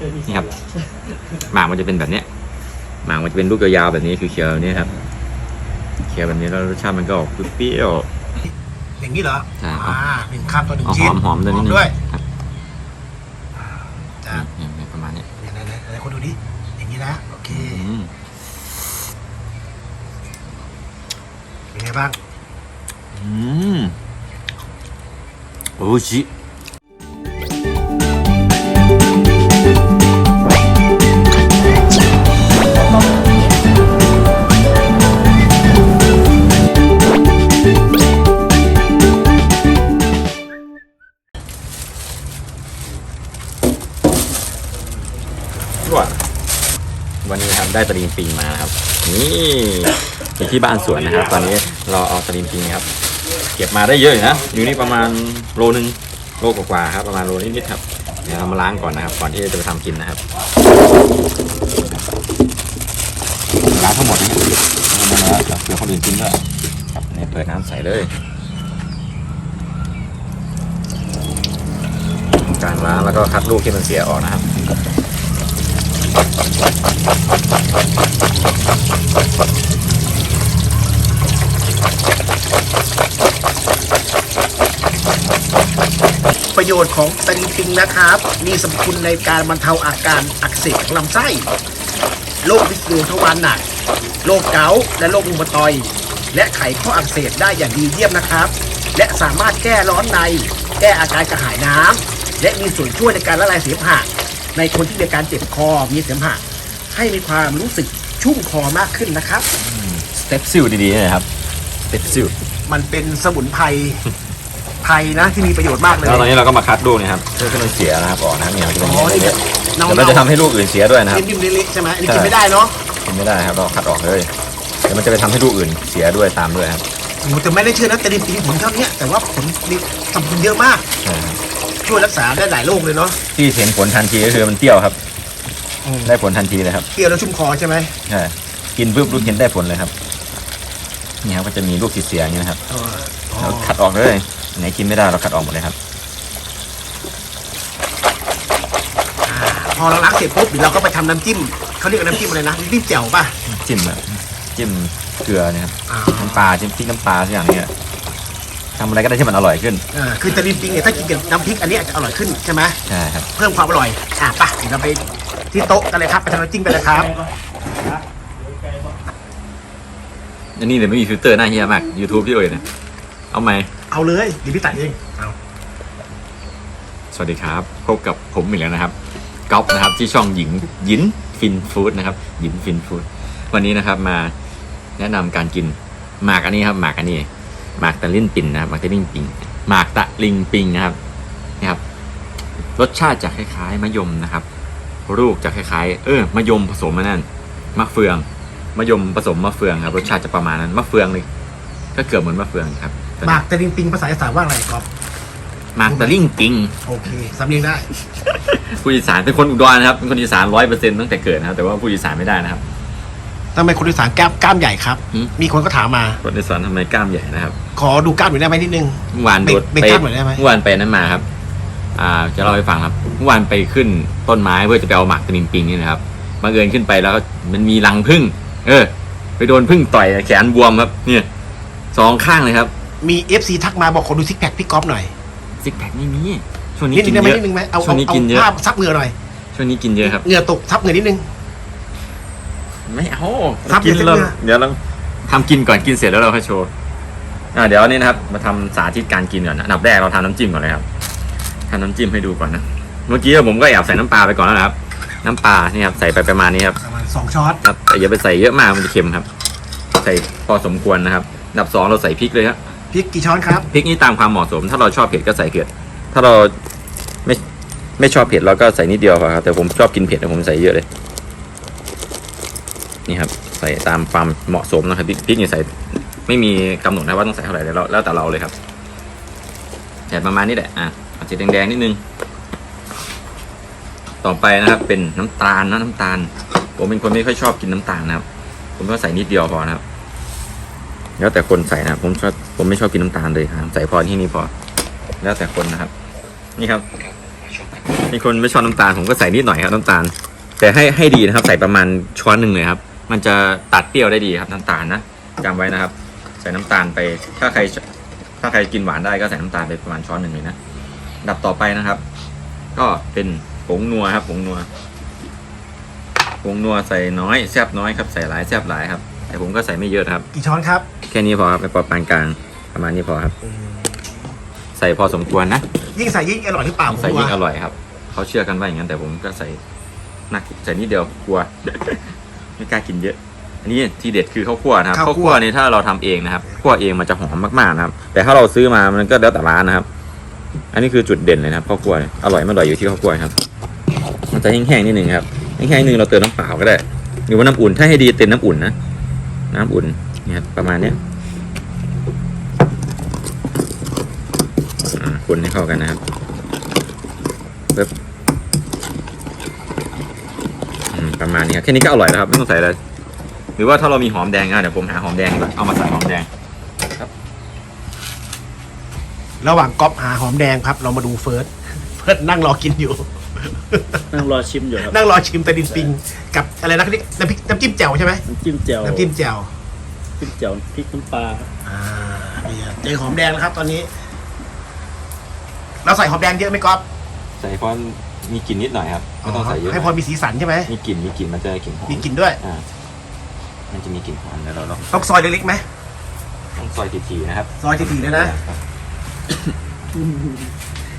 นี่ครับหมากมันจะเป็นแบบเนี้ยหมากมันจะเป็นลูกยาวๆแบบนี้คือเขียวๆแบบนี้ครับเขียวแบบนี้แล้วรสชาติมันก็ออกเปรี้ยวอย่างนี้เหรอใช่ครับอ่าหนึ่งข้ามตัวหนึ่งเอาหชิ้นอมหอมตัวนิดนึงด้วยครับจ้ะนี่นี่ประมาณเนี้ยเนี่ยไหนๆไหนๆคนดูดิอย่างนี้นะโอเคอืมเป็นไงบ้างอืมโอ้ชิ นนี้ครับได้ตะลิงปิงมานะครับนี่อยู่ที่บ้านสวนนะครับ ตอนนี้เราเอาตะลิงปิงครับ เก็บมาได้เยอะอยู่นะอยู่นี่ประมาณโลนึงโลกว่าๆครับประมาณโลนิดๆครับเดี๋ยวเรามาล้างก่อนนะครับ ก่อนที่จะไปทำกินนะครับล้างทั้งหมดนะครับแล้วเผื่อคนอื่นกินด้วยครับนี่เปิดน้ำใส่เลยการล้างแล้วก็คัดลูกที่มันเสียออกนะครับ ประโยชน์ของตะลิงปิงนะครับ มีสรรพคุณในการบรรเทาอาการอักเสบของลำไส้โรควิสโดทวารหนักโรคเกาต์และโรครุมาตอยด์และไขข้ออักเสบได้อย่างดีเยี่ยมนะครับ และสามารถแก้ร้อนใน แก้อาการกระหายน้ำและมีส่วนช่วยในการละลายเสมหะ ในคนที่มีอาการเจ็บคอมีเสมหะให้มีความรู้สึกชุ่มคอมากขึ้นนะครับ สเต็ปซิลดีๆนะครับสเต็ปซิลมันเป็นสมุนไพรไทยนะที่มีประโยชน์มากเลย แล้วตอนนี้เราก็มาคัดลูกเนะครับเพื่อให้มันเสียนะครับออกนะครับเนี่ยมันจะเป็นอ๋อนี่เนี้ยเนาเดี๋ยวเราจะทำให้ลูกอื่นเสียด้วยนะครับ นิ่มๆเละๆใช่ไหมอันนี้ใช่กินไม่ได้เนาะกินไม่ได้ครับเราคัดออกเลยเดี๋ยวมันจะไปทำให้ลูกอื่นเสียด้วยตามด้วยครับโอ้โหแต่ไม่ได้เชื่อนะแต่ดินปีผลเท่านี้แต่ว่าผลมีสรรพคุณเยอะมาก ใช่ครับ ช่วยรักษาได้หลายโรคเลยเนาะที่เห็นผลทันทีก็คือมันเปรี้ยวครับ ได้ผลทันทีเลยครับเปรี้ยวแล้วชุ่มคอใช่ไหมใช่กินปุ๊บลูกเห็นได้ผลเลยครับนี่ครับก็จะมีลูกสีเสียอย่างนี้นะครับเอออ๋อเราคัดออกเลยไหนกินไม่ได้เราคัดออกหมดเลยครับอ่าพอเราล้างเสร็จปุ๊บเดี๋ยวเราก็ไปทำน้ำจิ้มเขาเรียกว่าน้ำจิ้มอะไรนะน้ำจิ้มแจ่วป่ะจิ้มแบบจิ้มเกลือเนะครับอ่าน้ำปลาจิ้มพริกน้ำปลาทุกอย่างเนี่ย ทำอะไรก็ได้ที่มันอร่อยขึ้นอ่าคือตะลินปิงเนี่ยถ้ากินกับน้ำพริกอันนี้อาจจะอร่อยขึ้นใช่ไหมใช่ครับเพิ่มความอร่อยอะไปเดี๋ยวเราไปที่โต๊ะกันเลยครับไปทำน้ำจิ้มกันเลยครับอันนี้เดี๋ยวไม่มีฟิลเตอร์หน้าเฮียมาก YouTube พี่เอ๋ยเนี่ยเอาไหมเอาเลยเดี๋ยวพี่ตัดเองเอาสวัสดีครับพบกับผมอีกแล้วนะครับก๊อฟนะครับที่ช่องหญิงหยินฟินฟู้ดนะครับหยินฟินฟู้ดวันนี้นะครับมาแนะนำการกินหมากอันนี้ครับหมากอันนี้ หมากตะลิงปิงนะครับหมากตะลิงปิงหมากตะลิงปิงนะครับนี่ครับรสชาติจะคล้ายๆมะยมนะครับ ลูกจะคล้ายๆ เออมะยมผสมมะนั่นมะเฟืองมะยมผสมมะเฟืองครับรสชาติจะประมาณนั้นมะเฟืองเลยก็เกือบเหมือนมะเฟืองครับหมากตะลินปิงภาษาอีสานว่าอะไรครับหมากตะลิงปิงโอเคสำเนียงได้ผู้อีสานเป็นคนอุดรนะครับเป็นคนอีสานร้อยเปอร์เซ็นต์ตั้งแต่เกิดนะครับแต่ว่าผู้อีสานไม่ได้นะครับ ทำไมคนอีสานกล้ามกล้ามใหญ่ครับ หืม มีคนก็ถามมา คนอีสานทำไมกล้ามใหญ่นะครับขอดูกล้ามหน่อยได้ไหมนิดนึง เมื่อวานโดดเบ่งไปกล้ามหน่อยได้ไหม เมื่อวานไปนั้นมาครับ อ่า จะเล่าให้ฟังครับเมื่อวานไปขึ้นต้นไม้เพื่อจะไปเอาหมากตะลิงปิงนี่นะครับบังเอิญขึ้นไปแล้วก็มันมีรังผึ้งเออ ไปโดนผึ้งต่อยแขนบวมครับ เนี่ยสองข้างเลยครับมีเอฟซีทักมาบอกขอดูซิกแพคพี่ก๊อฟหน่อยซิกแพคไม่มีช่วงนี้นิดนึกิงนได้ไหมเยอะ นิดนึงไหมเอาช่วเอางนี้เอากินเยอะภาพซับเหงื่อหน่อยช่วงนี้กินเยอะครับ เหงื่อตกซับเหงื่อนิดนึง ไม่เอาครับ กินเดี๋ยวเราจะเดี๋ยวเราทำกินก่อนกินเสร็จแล้วเราค่อยโชว์อ่าเดี๋ยวนี่นะครับ มาทำสาธิตการกินก่อนนะอันดับแรกเราทำน้ำจิ้มก่อนเลยครับทำน้ำจิ้มให้ดูก่อนนะเมื่อกี้ผมก็แอบใส่น้ำปลาไปก่อนแล้วนะครับ น้ำปลานี่ครับใส่ไปประมาณนี้ครับประมาณสองช้อนครับแต่อย่าไปใส่เยอะมากมันจะเค็มครับ ใส่พอสมควรนะครับอันดับสองเราใส่พริกเลยครับพริกกี่ช้อนครับพริกนี่ตามความเหมาะสม ถ้าเราชอบเผ็ดก็ใส่เผ็ดถ้าเราไม่ไม่ชอบเผ็ดเราก็ใส่นิดเดียวพอครับแต่ผมชอบกินเผ็ดนะผมใส่เยอะเลย นี่ครับใส่ตามความเหมาะสมนะครับพริกนี่ใส่ไม่มีกำหนดนะว่าต้องใส่เท่าไหร่แล้วแล้วแต่เราเลยครับใส่ประมาณนี้แหละอะอาสีแดงๆนิดนึง ต่อไปนะครับ เป็นน้ำตาลนะน้ำตาล ผมเป็นคนไม่ค่อยชอบกินน้ำตาลนะครับ ผมก็ใส่นิดเดียวพอนะครับ แล้วแต่คนใส่นะผมชอบผมไม่ชอบกินน้ำตาลเลยครับใส่พอที่นี่พอ แล้วแต่คนนะครับ นี่ครับมีคนไม่ชอบน้ำตาลผมก็ใส่นิดหน่อยครับน้ำตาล แต่ให้ให้ดีนะครับ ใส่ประมาณช้อนหนึ่งเลยครับ มันจะตัดเปรี้ยวได้ดีครับน้ำตาลนะจำไว้นะครับ ใส่น้ำตาลไป ถ้าใครถ้าใครกินหวานได้ก็ใส่น้ำตาลไปประมาณช้อนหนึ่งเลยนะดับต่อไปนะครับ ก็เป็นผงนัวครับผงนัวผงนัวใส่น้อยแซบน้อยครับใส่หลายแซบหลายครับ แต่ผมก็ใส่ไม่เยอะครับ กี่ช้อนครับแค่นี้พอครับไปประมาณกลางประมาณนี้พอครับ ใส่พอสมควรนะยิ่งใส่ยิ่งอร่อยหรือเปล่าใส่ยิ่งผมอว่าร่อยครับเขาเชื่อกันว่าอย่างนั้นแต่ผมก็ใส่นักใส่นิดเดียวกลัว ไม่กล้ากินเยอะ อันนี้ที่เด็ดคือข้าวคั่วนะครับข้าวคั่วนี่ถ้าเราทำเองนะครับคั่วเองมันจะหอมมากๆนะครับ แต่ถ้าเราซื้อมามันก็แล้วแต่ร้านนะครับ อันนี้คือจุดเด่นเลยนะครับข้าวคั่วเนี่ยอร่อยไม่อร่อยอยู่ที่ข้าวคั่วครับ มันจะแห้งๆนิดนึงครับแห้งๆนิดนึงเราเติมน้ำเปล่าก็ได้หรือว่าน้ำอุ่นถ้าให้ดีเติมน้ำอุ่นนะน้ำอุ่นเนี่ยครับประมาณเนี้ยอ่าคนให้เข้ากันนะครับปึ๊บอื มประมาณนี้ครับแค่นี้ก็อร่อยแล้วครับไม่ต้องใส่อะไรหรือว่าถ้าเรามีหอมแดงอะเดี๋ยวผมหาหอมแดงดีกว่าเอามาใส่หอมแดงระหว่างก๊อปหาหอมแดงครับ เรามาดูเฟิร์สเฟิร์สนั่งรอกินอยู่ นั่งรอชิมอยู่ครับนั่งรอชิมตะดินปิงกับอะไรนะนี่น้ำพริกน้ำจิ้มแจ่วใช่ไหมน้ำจิ้มแจ่วน้ำจิ้มแจ่วจิ้มแจ่วพริกน้ำปลาครับอ่านี่ครับเจอหอมแดงแล้วครับ ตอนนี้ เราใส่หอมแดงเยอะไหมก๊อฟใส่เพราะ มีกลิ่นนิดหน่อยครับไม่ต้องใส่เยอะให้พอมีสีสันใช่ไหมมีกลิ่นมีกลิ่นมันจะกลิ่นหอมมีกลิ่นด้วยอ่ามันจะมีกลิ่นหอมแล้วเราเราต้องซอยเล็กๆไหมต้องซอยทีๆนะครับ ซอยถี่ๆเลยนะ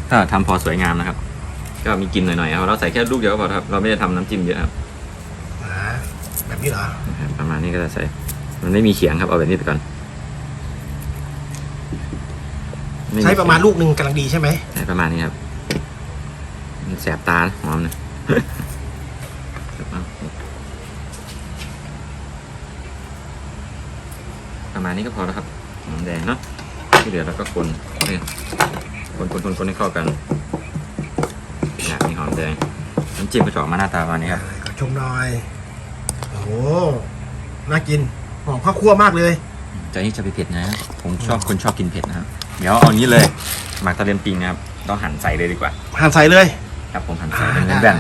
ถ้าทำพอสวยงามนะครับ ก็มีกลิ่นหน่อยๆครับเราใส่แค่ลูกเดียวก็พอครับ เราไม่ได้ทำน้ำจิ้มเยอะครับอ่าแบบนี้เหรอนะครับประมาณนี้ก็จะใส่ มันไม่มีเขียงครับเอาแบบนี้ไปก่อนไใช้ประมาณลูกหนึ่งกำลังดีใช่ไหมใช้ประมาณนี้ครับ มันแสบตานะหอมนะประมาณนี้ก็พอแล้วครับหอมแดงเนาะที่เหลือเราก็คนเนี่ยคนคนคนคนให้เข้ากันอยากมีหอมแดงน้ำจิ้มก็จะออกมาหน้าตาประมาณนี้ครับขอชมหน่อยโอ้โหน่ากินหอมข้าวคั่วมากเลยใจนี่จะไปเผ็ดนะผมชอบคนชอบกินเผ็ดนะครับเดี๋ยวเอานี้เลยหมักตะเลนปิงนะครับต้องหั่นใส่เลยดีกว่าหั่นใส่เลย ครับผมหั่นใส่เป็นแว่น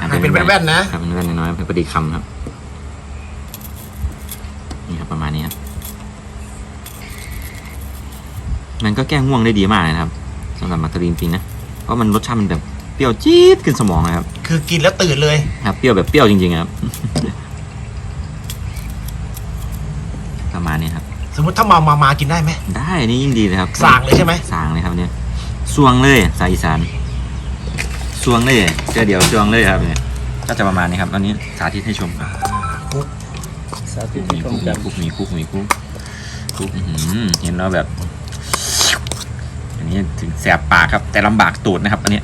อ่าให้เป็นแว่นๆนะๆครับเป็นแว่นน้อยๆเป็นพอดีคำครับ นี่ครับประมาณนี้ครับมันก็แก้ง่วงได้ดีมากเลยนะครับสำหรับหมักตะเลนปิงนะเพราะมันรสชาติมันแบบเปรี้ยวจี๊ดขึ้นสมองเลยครับ คือกินแล้วตื่นเลยครับเปรี้ยวแบบเปรี้ยวจริงๆครับ ประมาณนี้ครับ สมมติถ้ามามามากินได้ไหมได้อันนี่ยิ่งดีเลยครับสั่งเลยใช่ไหมสางเลยครับเนี่ยสวงเลยสายอีสาน สวงเลยเจอเดี๋ยวสวงเลยครับเนี่ยก็จะประมาณนี้ครับตอนนี้สาธิตให้ชมคุกสาธิตมีที่ชคุมกกัมีนคุกมีคุกมีคุกคุกอื้อหือเห็นแล้วแบบ อันนี้ถึงแสบปากครับ แต่ลำบากตูดนะครับ อันนี้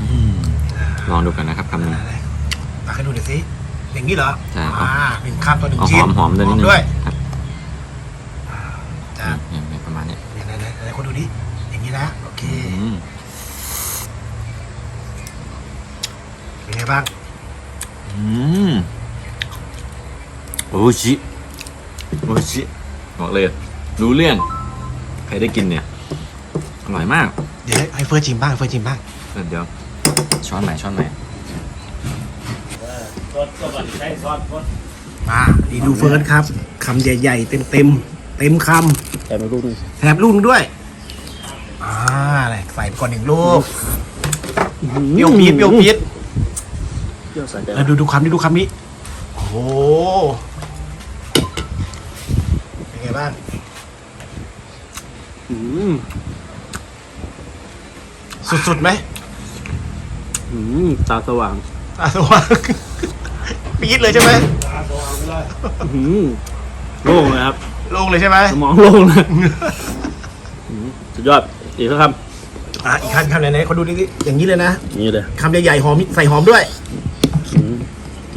อืมลองดูกันนะครับคำหนึงตักให้ดูหน่อยสิอย่างนี้เหรอใช่ครับอ่าหนึ่งคำต่อหนึ่งเอาหชิ้นอมหอมด้วยนิดนึง ด้วย ครับ จ้า เนี่ยเนี่ยประมาณนี้ ไหนไหนไหนคนดูดิ อย่างนี้นะ โอเค อืม เป็น ไงบ้าง อืมโอ้ชิโอ้ชิบอกเลยรู้เรื่อง ใครได้กินเนี่ย อร่อยมาก เดี๋ยวให้เฟิร์สชิมบ้างให้เฟิร์สชิมบ้าง เดี๋ยว ช้อนใหม่ช้อนใหม่ซอสก็บัดใช้ซอสซอสมาดีดูเฟิร์สครับคำใหญ่ ๆ เต็มเต็มๆเต็มคแต่มาลูกหนึงำแถมลูกหนึ่งด้วยอ่าอะไรใส่ไปก่อนหนึ่งลูกเปรี้ยวปี๊ดเปรี้ยวปี๊ด เปรี้ยวใส่ใจแล้วดูดูคำนี้ดูคำนี้ โอ้โหเป็นไงบ้างอืมสุดๆไหมอืมตาสว่างอะสว่างปี๊ดเลยใช่ไหมอืมโล่งเลยครับ โลงเลยใช่ไหมสมองโล่งเลยอืมสุดยอดอีกสักคอะอีกคำอีกคำไหนๆเขาดูดิอย่างนี้เลยนะำอย่างนี้เลยคำใหญ่ๆหอมใส่หอมด้วยอืมเ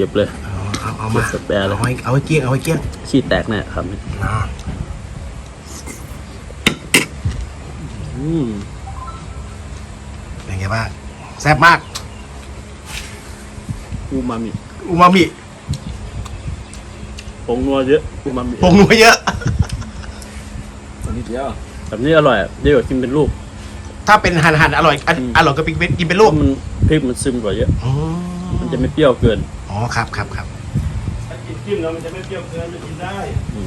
ก็บเลยเอาเอาเอามาสแปร์เลย เอาให้เอาให้เกลี้ยงเอาให้เกลี้ยงขี้แตกแน่ครับอ่าอืมเป็นไงบ้างแซ่บมากอูมามิอูมามิผงนัวเยอะอูมามิผงนัวเยอะนิดเดียวแบบนี้อร่อยอะดีกว่ากินเป็นลูก ถ้าเป็นหั่นหั่นๆอร่อยอันอืมอร่อยก็กินเป็นกินเป็นเพลูราะกมันพริกมันซึมกว่าเยอะอ๋อมันจะไม่เปรี้ยวเกิน อ๋อครับครับครับ ถ้ากินจิ้มแล้วมันจะไม่เปรี้ยวเกินจะกินได้ อ